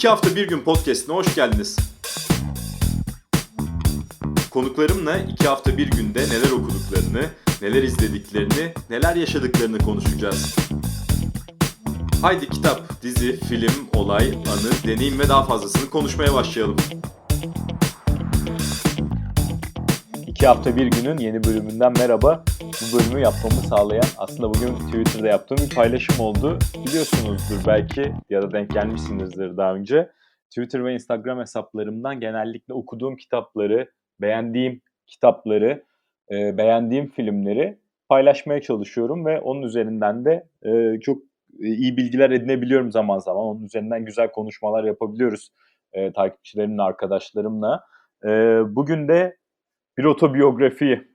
İki hafta bir gün podcastine hoş geldiniz. Konuklarımla iki hafta bir günde neler okuduklarını, neler izlediklerini, neler yaşadıklarını konuşacağız. Haydi kitap, dizi, film, olay, anı, deneyim ve daha fazlasını konuşmaya başlayalım. İki hafta bir günün yeni bölümünden merhaba. Bu bölümü yapmamı sağlayan aslında bugün Twitter'da yaptığım bir paylaşım oldu. Biliyorsunuzdur belki ya da denk gelmişsinizdir daha önce. Twitter ve Instagram hesaplarımdan genellikle okuduğum kitapları, beğendiğim kitapları, e, beğendiğim filmleri paylaşmaya çalışıyorum ve onun üzerinden de e, çok iyi bilgiler edinebiliyorum zaman zaman. Onun üzerinden güzel konuşmalar yapabiliyoruz e, takipçilerimle, arkadaşlarımla. E, bugün de bir otobiyografi,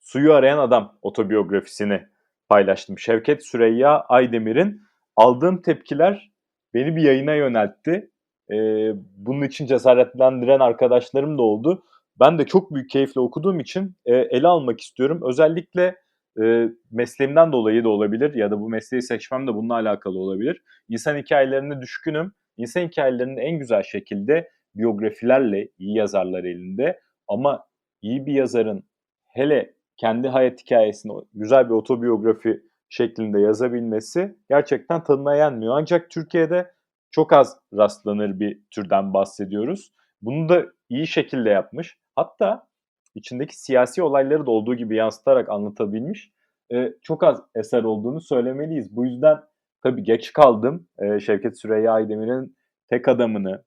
Suyu Arayan Adam otobiyografisini paylaştım. Şevket Süreyya Aydemir'in aldığım tepkiler beni bir yayına yöneltti. Ee, bunun için cesaretlendiren arkadaşlarım da oldu. Ben de çok büyük keyifle okuduğum için e, ele almak istiyorum. Özellikle e, mesleğimden dolayı da olabilir ya da bu mesleği seçmem de bununla alakalı olabilir. İnsan hikayelerine düşkünüm. İnsan hikayelerinin en güzel şekilde biyografilerle, iyi yazarlar elinde ama iyi bir yazarın hele kendi hayat hikayesini güzel bir otobiyografi şeklinde yazabilmesi gerçekten tadına yenmiyor. Ancak Türkiye'de çok az rastlanır bir türden bahsediyoruz. Bunu da iyi şekilde yapmış. Hatta içindeki siyasi olayları da olduğu gibi yansıtarak anlatabilmiş. Ee, çok az eser olduğunu söylemeliyiz. Bu yüzden tabii geç kaldım. Ee, Şevket Süreyya Aydemir'in tek adamını,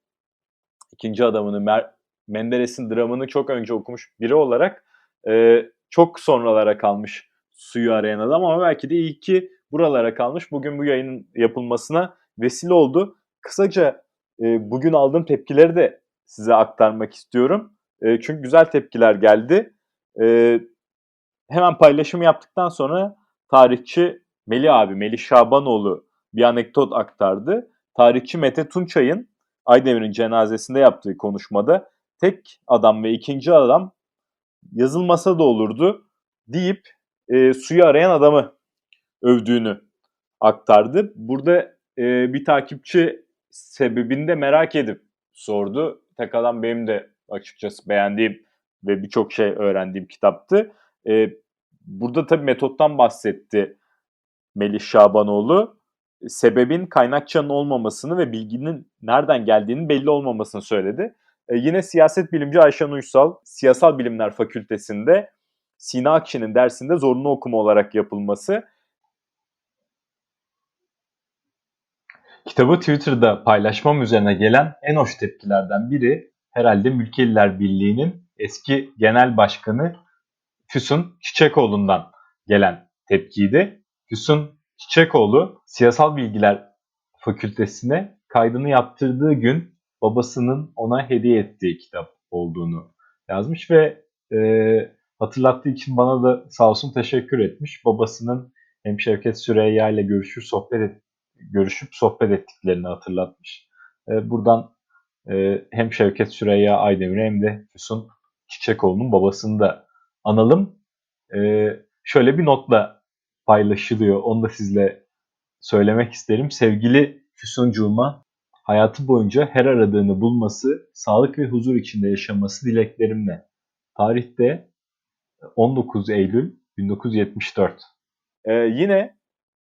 ikinci adamını, Mer Menderes'in dramını çok önce okumuş biri olarak e, çok sonralara kalmış suyu arayan adam ama belki de iyi ki buralara kalmış. Bugün bu yayının yapılmasına vesile oldu. Kısaca e, bugün aldığım tepkileri de size aktarmak istiyorum. E, çünkü güzel tepkiler geldi. E, hemen paylaşımı yaptıktan sonra tarihçi Melih abi, Melih Şabanoğlu bir anekdot aktardı. Tarihçi Mete Tunçay'ın Aydemir'in cenazesinde yaptığı konuşmada tek adam ve ikinci adam yazılmasa da olurdu deyip e, suyu arayan adamı övdüğünü aktardı. Burada e, bir takipçi sebebini de merak edip sordu. Tek adam benim de açıkçası beğendiğim ve birçok şey öğrendiğim kitaptı. E, burada tabii metottan bahsetti Melih Şabanoğlu. Sebebin kaynakçanın olmamasını ve bilginin nereden geldiğinin belli olmamasını söyledi. E, yine siyaset bilimci Ayşen Uysal, Siyasal Bilimler Fakültesi'nde Sina Akşe'nin dersinde zorunlu okuma olarak yapılması. Kitabı Twitter'da paylaşmam üzerine gelen en hoş tepkilerden biri herhalde Mülkeliler Birliği'nin eski genel başkanı Füsun Çiçekoğlu'ndan gelen tepkiydi. Füsun Çiçekoğlu Siyasal Bilgiler Fakültesine kaydını yaptırdığı gün babasının ona hediye ettiği kitap olduğunu yazmış ve e, hatırlattığı için bana da sağ olsun teşekkür etmiş. Babasının hem Şevket Süreyya ile görüşür sohbet et, görüşüp sohbet ettiklerini hatırlatmış. E, buradan e, hem Şevket Süreyya Aydemir'e hem de Füsun Çiçekoğlu'nun babasını da analım. E, şöyle bir notla paylaşılıyor. Onu da sizle söylemek isterim. Sevgili Füsuncuğuma hayatı boyunca her aradığını bulması, sağlık ve huzur içinde yaşaması dileklerimle. Tarihte 19 Eylül 1974. Ee, yine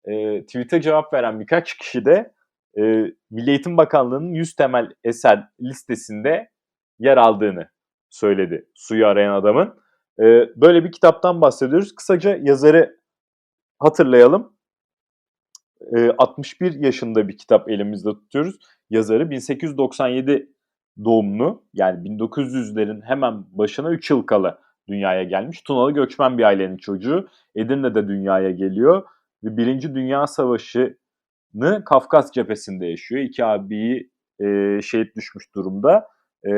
e, tweet'e cevap veren birkaç kişi de e, Milli Eğitim Bakanlığı'nın 100 temel eser listesinde yer aldığını söyledi suyu arayan adamın. E, böyle bir kitaptan bahsediyoruz. Kısaca yazarı hatırlayalım. E, 61 yaşında bir kitap elimizde tutuyoruz. Yazarı 1897 doğumlu yani 1900'lerin hemen başına 3 yıl kala dünyaya gelmiş. Tunalı göçmen bir ailenin çocuğu. Edirne'de dünyaya geliyor ve Birinci Dünya Savaşı'nı Kafkas cephesinde yaşıyor. İki abiyi e, şehit düşmüş durumda. E,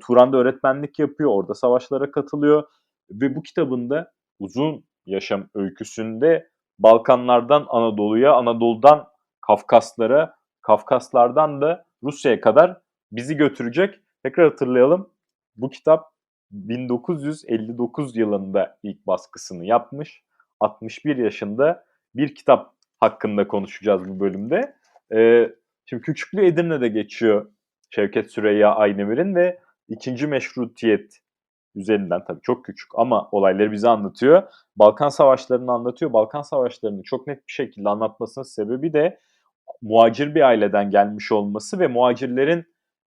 Turan'da öğretmenlik yapıyor, orada savaşlara katılıyor ve bu kitabında uzun yaşam öyküsünde Balkanlardan Anadolu'ya, Anadolu'dan Kafkaslara, Kafkaslardan da Rusya'ya kadar bizi götürecek. Tekrar hatırlayalım. Bu kitap 1959 yılında ilk baskısını yapmış. 61 yaşında bir kitap hakkında konuşacağız bu bölümde. Ee, şimdi Küçüklü Edirne'de geçiyor Şevket Süreyya Aydemir'in ve ikinci meşrutiyet üzerinden tabii çok küçük ama olayları bize anlatıyor. Balkan Savaşları'nı anlatıyor. Balkan Savaşları'nı çok net bir şekilde anlatmasının sebebi de muhacir bir aileden gelmiş olması ve muhacirlerin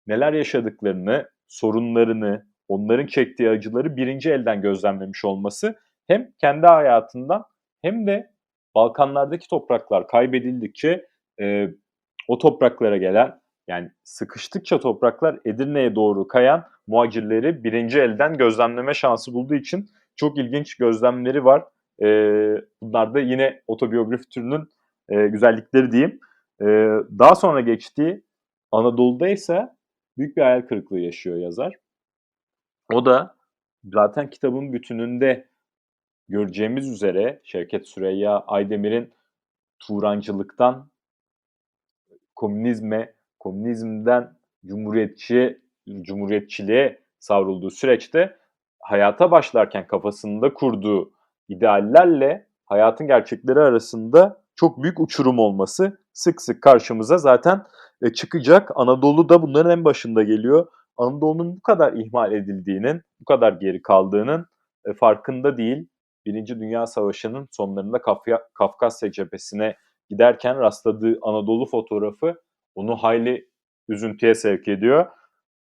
neler yaşadıklarını, sorunlarını, onların çektiği acıları birinci elden gözlemlemiş olması hem kendi hayatından hem de Balkanlardaki topraklar kaybedildikçe e, o topraklara gelen yani sıkıştıkça topraklar Edirne'ye doğru kayan muhacirleri birinci elden gözlemleme şansı bulduğu için çok ilginç gözlemleri var. E, bunlar da yine otobiyografi türünün e, güzellikleri diyeyim. E, daha sonra geçtiği Anadolu'da ise büyük bir hayal kırıklığı yaşıyor yazar. O da zaten kitabın bütününde göreceğimiz üzere Şevket Süreyya Aydemir'in Turancılıktan komünizme, komünizmden cumhuriyetçi cumhuriyetçiliğe savrulduğu süreçte hayata başlarken kafasında kurduğu ideallerle hayatın gerçekleri arasında çok büyük uçurum olması sık sık karşımıza zaten e, çıkacak. Anadolu da bunların en başında geliyor. Anadolu'nun bu kadar ihmal edildiğinin, bu kadar geri kaldığının e, farkında değil. Birinci Dünya Savaşı'nın sonlarında Kafkasya cephesine giderken rastladığı Anadolu fotoğrafı onu hayli üzüntüye sevk ediyor.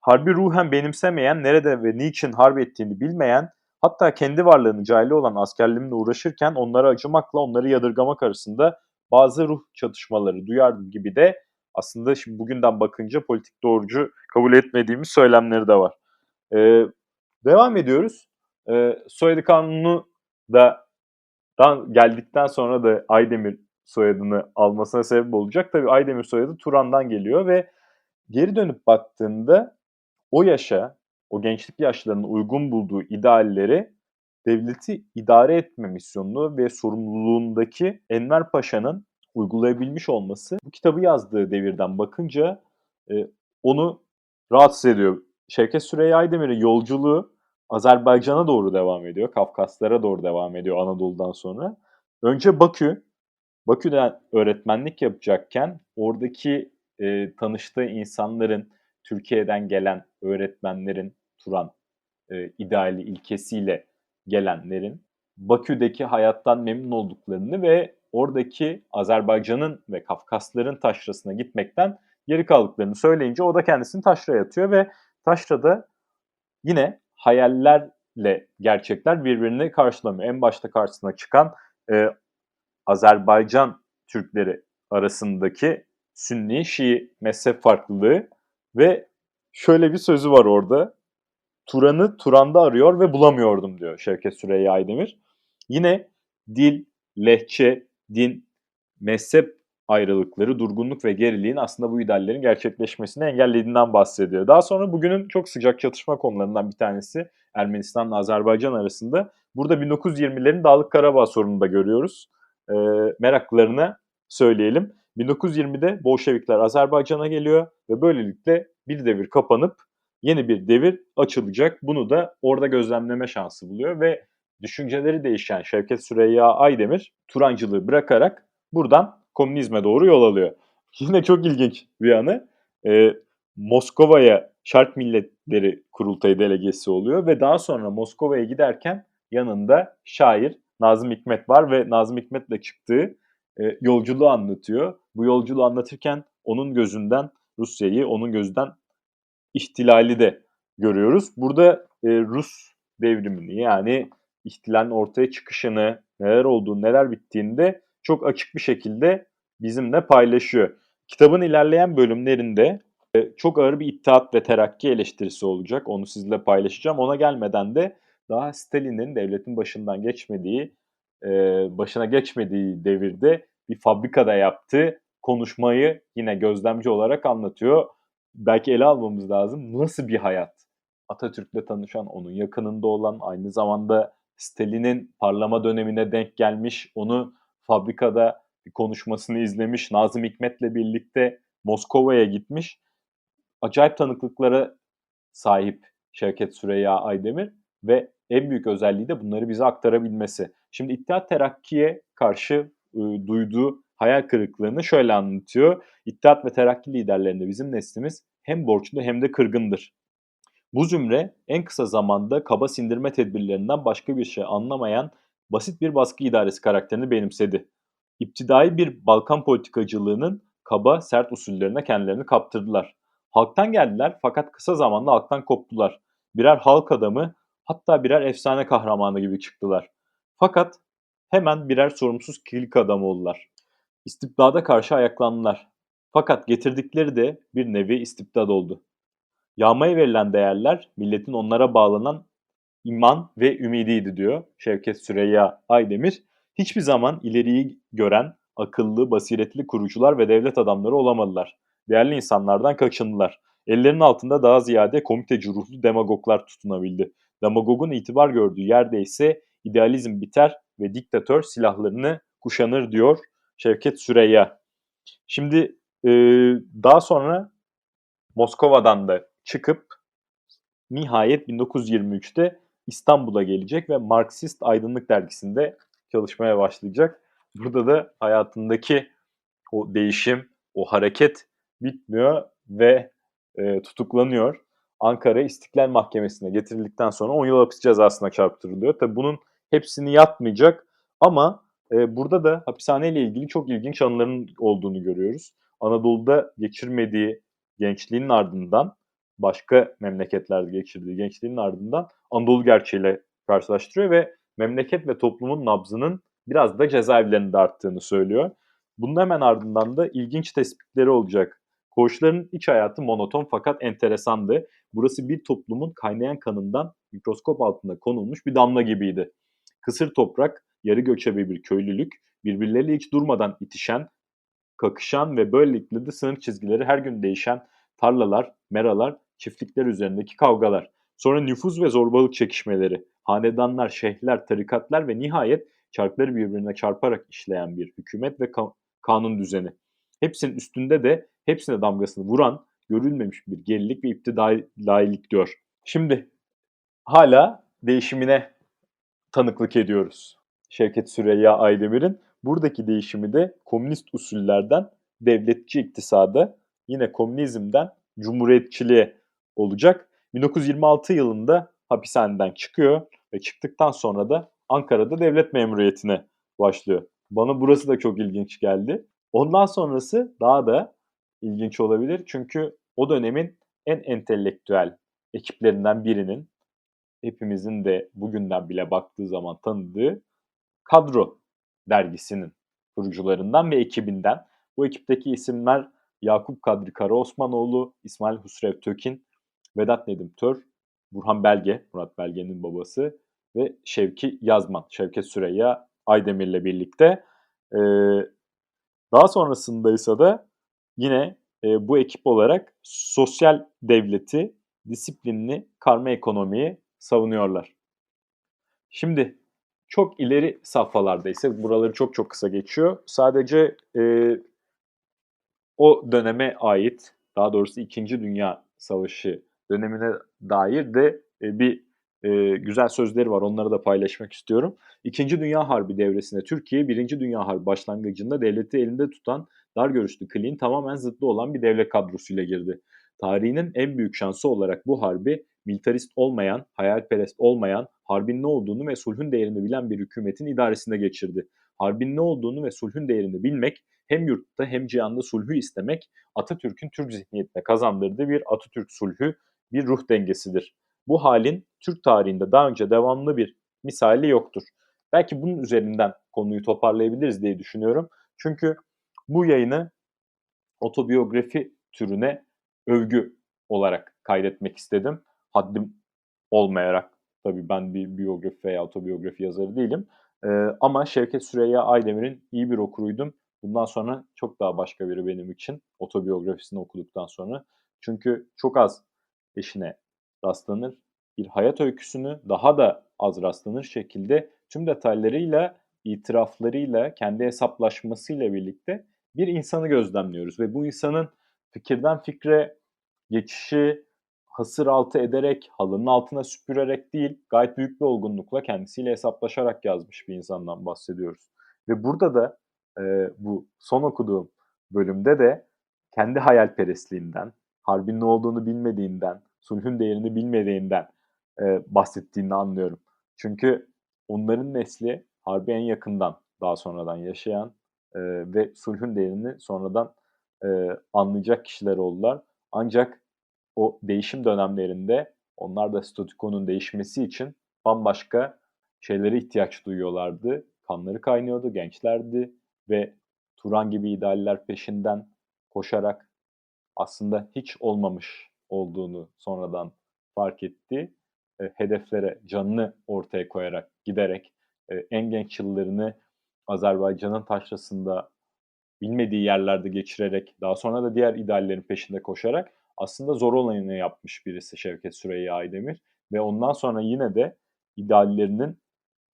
Harbi ruhen benimsemeyen, nerede ve niçin harp ettiğini bilmeyen, hatta kendi varlığını cahili olan askerliğimle uğraşırken onlara acımakla onları yadırgamak arasında bazı ruh çatışmaları duyar gibi de aslında şimdi bugünden bakınca politik doğrucu kabul etmediğimiz söylemleri de var. Ee, devam ediyoruz. Ee, soyadı kanunu da dan geldikten sonra da Aydemir soyadını almasına sebep olacak. Tabii Aydemir soyadı Turan'dan geliyor ve geri dönüp baktığında o yaşa, o gençlik yaşlarının uygun bulduğu idealleri devleti idare etme misyonunu ve sorumluluğundaki Enver Paşa'nın uygulayabilmiş olması bu kitabı yazdığı devirden bakınca e, onu rahatsız ediyor. Şevket Süreyya Aydemir'in yolculuğu Azerbaycan'a doğru devam ediyor. Kafkaslara doğru devam ediyor Anadolu'dan sonra. Önce Bakü, Bakü'de öğretmenlik yapacakken oradaki e, tanıştığı insanların Türkiye'den gelen öğretmenlerin Turan e, ideali ilkesiyle gelenlerin Bakü'deki hayattan memnun olduklarını ve oradaki Azerbaycan'ın ve Kafkasların taşrasına gitmekten geri kaldıklarını söyleyince o da kendisini taşraya atıyor ve taşrada yine hayallerle gerçekler birbirini karşılamıyor. En başta karşısına çıkan e, Azerbaycan Türkleri arasındaki Sünni Şii mezhep farklılığı ve şöyle bir sözü var orada. Turan'ı Turan'da arıyor ve bulamıyordum diyor Şevket Süreyya Aydemir. Yine dil, lehçe, din, mezhep ayrılıkları, durgunluk ve geriliğin aslında bu ideallerin gerçekleşmesini engellediğinden bahsediyor. Daha sonra bugünün çok sıcak çatışma konularından bir tanesi Ermenistan'la Azerbaycan arasında. Burada 1920'lerin Dağlık Karabağ sorununu da görüyoruz. E, meraklarına söyleyelim. 1920'de Bolşevikler Azerbaycan'a geliyor ve böylelikle bir devir kapanıp yeni bir devir açılacak. Bunu da orada gözlemleme şansı buluyor ve düşünceleri değişen Şevket Süreyya Aydemir Turancılığı bırakarak buradan komünizme doğru yol alıyor. Yine çok ilginç bir anı. Ee, Moskova'ya Şark Milletleri Kurultayı delegesi oluyor ve daha sonra Moskova'ya giderken yanında şair Nazım Hikmet var ve Nazım Hikmet'le çıktığı e, yolculuğu anlatıyor. Bu yolculuğu anlatırken onun gözünden Rusya'yı, onun gözünden ihtilali de görüyoruz. Burada e, Rus devrimini yani ihtilalin ortaya çıkışını, neler olduğunu, neler bittiğini de çok açık bir şekilde bizimle paylaşıyor. Kitabın ilerleyen bölümlerinde e, çok ağır bir ittihat ve terakki eleştirisi olacak. Onu sizle paylaşacağım. Ona gelmeden de daha Stalin'in devletin başından geçmediği, e, başına geçmediği devirde bir fabrikada yaptığı konuşmayı yine gözlemci olarak anlatıyor. Belki ele almamız lazım. Nasıl bir hayat? Atatürk'le tanışan, onun yakınında olan, aynı zamanda Stalin'in parlama dönemine denk gelmiş, onu fabrikada bir konuşmasını izlemiş, Nazım Hikmet'le birlikte Moskova'ya gitmiş. Acayip tanıklıklara sahip Şevket Süreyya Aydemir ve en büyük özelliği de bunları bize aktarabilmesi. Şimdi İttihat Terakki'ye karşı duyduğu hayal kırıklığını şöyle anlatıyor. İttihat ve Terakki liderlerinde bizim neslimiz hem borçlu hem de kırgındır. Bu zümre en kısa zamanda kaba sindirme tedbirlerinden başka bir şey anlamayan basit bir baskı idaresi karakterini benimsedi. İptidai bir Balkan politikacılığının kaba, sert usullerine kendilerini kaptırdılar. Halktan geldiler fakat kısa zamanda halktan koptular. Birer halk adamı hatta birer efsane kahramanı gibi çıktılar. Fakat hemen birer sorumsuz kilik adamı oldular. İstibdada karşı ayaklandılar. Fakat getirdikleri de bir nevi istibdad oldu. Yağmaya verilen değerler milletin onlara bağlanan iman ve ümidiydi diyor Şevket Süreyya Aydemir. Hiçbir zaman ileriyi gören, akıllı, basiretli kurucular ve devlet adamları olamadılar. Değerli insanlardan kaçındılar. Ellerinin altında daha ziyade komiteci ruhlu demagoglar tutunabildi. Demagogun itibar gördüğü yerde ise idealizm biter ve diktatör silahlarını kuşanır diyor Şevket Süreyya. Şimdi e, daha sonra Moskova'dan da çıkıp nihayet 1923'te İstanbul'a gelecek ve Marksist Aydınlık Dergisi'nde çalışmaya başlayacak. Burada da hayatındaki o değişim, o hareket bitmiyor ve e, tutuklanıyor. Ankara İstiklal Mahkemesi'ne getirildikten sonra 10 yıl hapis cezasına çarptırılıyor. Tabi bunun hepsini yatmayacak ama e, burada da hapishaneyle ilgili çok ilginç anıların olduğunu görüyoruz. Anadolu'da geçirmediği gençliğinin ardından başka memleketlerde geçirdiği gençliğinin ardından Anadolu gerçeğiyle karşılaştırıyor ve memleket ve toplumun nabzının biraz da cezaevlerinde arttığını söylüyor. Bunun hemen ardından da ilginç tespitleri olacak. Koğuşların iç hayatı monoton fakat enteresandı. Burası bir toplumun kaynayan kanından mikroskop altında konulmuş bir damla gibiydi. Kısır toprak, yarı göçebe bir köylülük, birbirleriyle hiç durmadan itişen, kakışan ve böylelikle de sınır çizgileri her gün değişen tarlalar, meralar, çiftlikler üzerindeki kavgalar. Sonra nüfuz ve zorbalık çekişmeleri, hanedanlar, şeyhler, tarikatlar ve nihayet çarkları birbirine çarparak işleyen bir hükümet ve ka- kanun düzeni. Hepsinin üstünde de hepsine damgasını vuran görülmemiş bir gerilik ve iptidailik diyor. Şimdi hala değişimine tanıklık ediyoruz. Şevket Süreyya Aydemir'in buradaki değişimi de komünist usullerden devletçi iktisada, yine komünizmden cumhuriyetçiliğe olacak. 1926 yılında hapishaneden çıkıyor ve çıktıktan sonra da Ankara'da devlet memuriyetine başlıyor. Bana burası da çok ilginç geldi. Ondan sonrası daha da ilginç olabilir. Çünkü o dönemin en entelektüel ekiplerinden birinin hepimizin de bugünden bile baktığı zaman tanıdığı Kadro dergisinin kurucularından ve ekibinden. Bu ekipteki isimler Yakup Kadri Karaosmanoğlu, İsmail Husrev Tökin, Vedat Nedim Tör, Burhan Belge, Murat Belge'nin babası ve Şevki Yazman, Şevket Süreyya Aydemir'le birlikte. Ee, daha sonrasında ise de yine e, bu ekip olarak sosyal devleti, disiplinli karma ekonomiyi savunuyorlar. Şimdi çok ileri safhalarda ise buraları çok çok kısa geçiyor. Sadece e, o döneme ait, daha doğrusu 2. Dünya Savaşı dönemine dair de e, bir e, güzel sözleri var. Onları da paylaşmak istiyorum. İkinci Dünya Harbi devresinde Türkiye, Birinci Dünya Harbi başlangıcında devleti elinde tutan dar görüşlü Klik'in tamamen zıttı olan bir devlet kadrosuyla girdi. Tarihinin en büyük şansı olarak bu harbi militarist olmayan, hayalperest olmayan, harbin ne olduğunu ve sulhün değerini bilen bir hükümetin idaresinde geçirdi. Harbin ne olduğunu ve sulhün değerini bilmek, hem yurtta hem cihanda sulhü istemek, Atatürk'ün Türk zihniyetine kazandırdığı bir Atatürk sulhü, bir ruh dengesidir. Bu halin Türk tarihinde daha önce devamlı bir misali yoktur. Belki bunun üzerinden konuyu toparlayabiliriz diye düşünüyorum. Çünkü bu yayını otobiyografi türüne övgü olarak kaydetmek istedim. Haddim olmayarak tabii ben bir biyografi veya otobiyografi yazarı değilim. Ee, ama Şevket Süreyya Aydemir'in iyi bir okuruydum. Bundan sonra çok daha başka biri benim için otobiyografisini okuduktan sonra. Çünkü çok az eşine rastlanır. Bir hayat öyküsünü daha da az rastlanır şekilde tüm detaylarıyla, itiraflarıyla, kendi hesaplaşmasıyla birlikte bir insanı gözlemliyoruz. Ve bu insanın fikirden fikre geçişi hasır altı ederek, halının altına süpürerek değil, gayet büyük bir olgunlukla kendisiyle hesaplaşarak yazmış bir insandan bahsediyoruz. Ve burada da e, bu son okuduğum bölümde de kendi hayalperestliğinden, harbin ne olduğunu bilmediğinden, sulhün değerini bilmediğinden e, bahsettiğini anlıyorum. Çünkü onların nesli harbi en yakından daha sonradan yaşayan e, ve sulhün değerini sonradan e, anlayacak kişiler oldular. Ancak o değişim dönemlerinde onlar da statükonun değişmesi için bambaşka şeylere ihtiyaç duyuyorlardı. Kanları kaynıyordu, gençlerdi ve Turan gibi idealler peşinden koşarak aslında hiç olmamış olduğunu sonradan fark etti. E, hedeflere canını ortaya koyarak, giderek e, en genç yıllarını Azerbaycan'ın taşrasında bilmediği yerlerde geçirerek, daha sonra da diğer ideallerin peşinde koşarak aslında zor olanını yapmış birisi Şevket Süreyya Aydemir. Ve ondan sonra yine de ideallerinin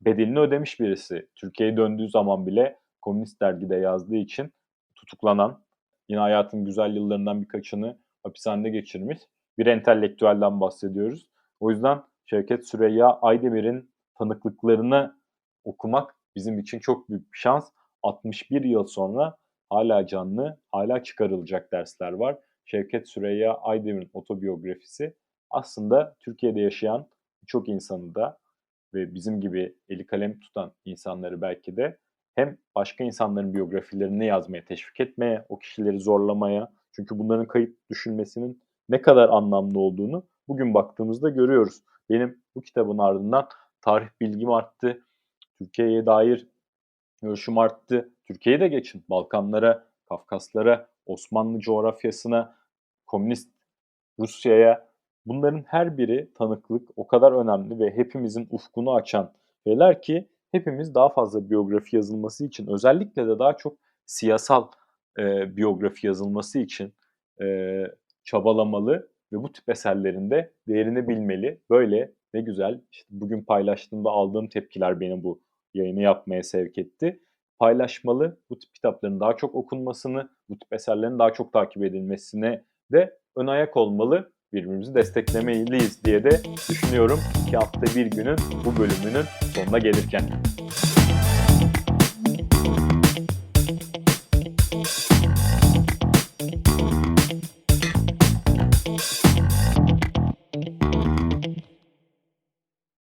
bedelini ödemiş birisi. Türkiye'ye döndüğü zaman bile Komünist Dergi'de yazdığı için tutuklanan, yine hayatın güzel yıllarından birkaçını hapishanede geçirmiş bir entelektüelden bahsediyoruz. O yüzden Şevket Süreyya Aydemir'in tanıklıklarını okumak bizim için çok büyük bir şans. 61 yıl sonra hala canlı, hala çıkarılacak dersler var. Şevket Süreyya Aydemir'in otobiyografisi aslında Türkiye'de yaşayan birçok insanı da ve bizim gibi eli kalem tutan insanları belki de hem başka insanların biyografilerini yazmaya teşvik etmeye, o kişileri zorlamaya, çünkü bunların kayıt düşülmesinin ne kadar anlamlı olduğunu bugün baktığımızda görüyoruz. Benim bu kitabın ardından tarih bilgim arttı, Türkiye'ye dair görüşüm arttı. Türkiye'ye de geçin, Balkanlara, Kafkaslara, Osmanlı coğrafyasına, komünist Rusya'ya bunların her biri tanıklık o kadar önemli ve hepimizin ufkunu açan şeyler ki hepimiz daha fazla biyografi yazılması için özellikle de daha çok siyasal e, biyografi yazılması için e, çabalamalı ve bu tip eserlerinde değerini bilmeli. Böyle ne güzel. İşte bugün paylaştığımda aldığım tepkiler beni bu yayını yapmaya sevk etti. Paylaşmalı, bu tip kitapların daha çok okunmasını, bu tip eserlerin daha çok takip edilmesine de ön ayak olmalı. Birbirimizi desteklemeliyiz diye de düşünüyorum. İki hafta bir günün bu bölümünün sonuna gelirken.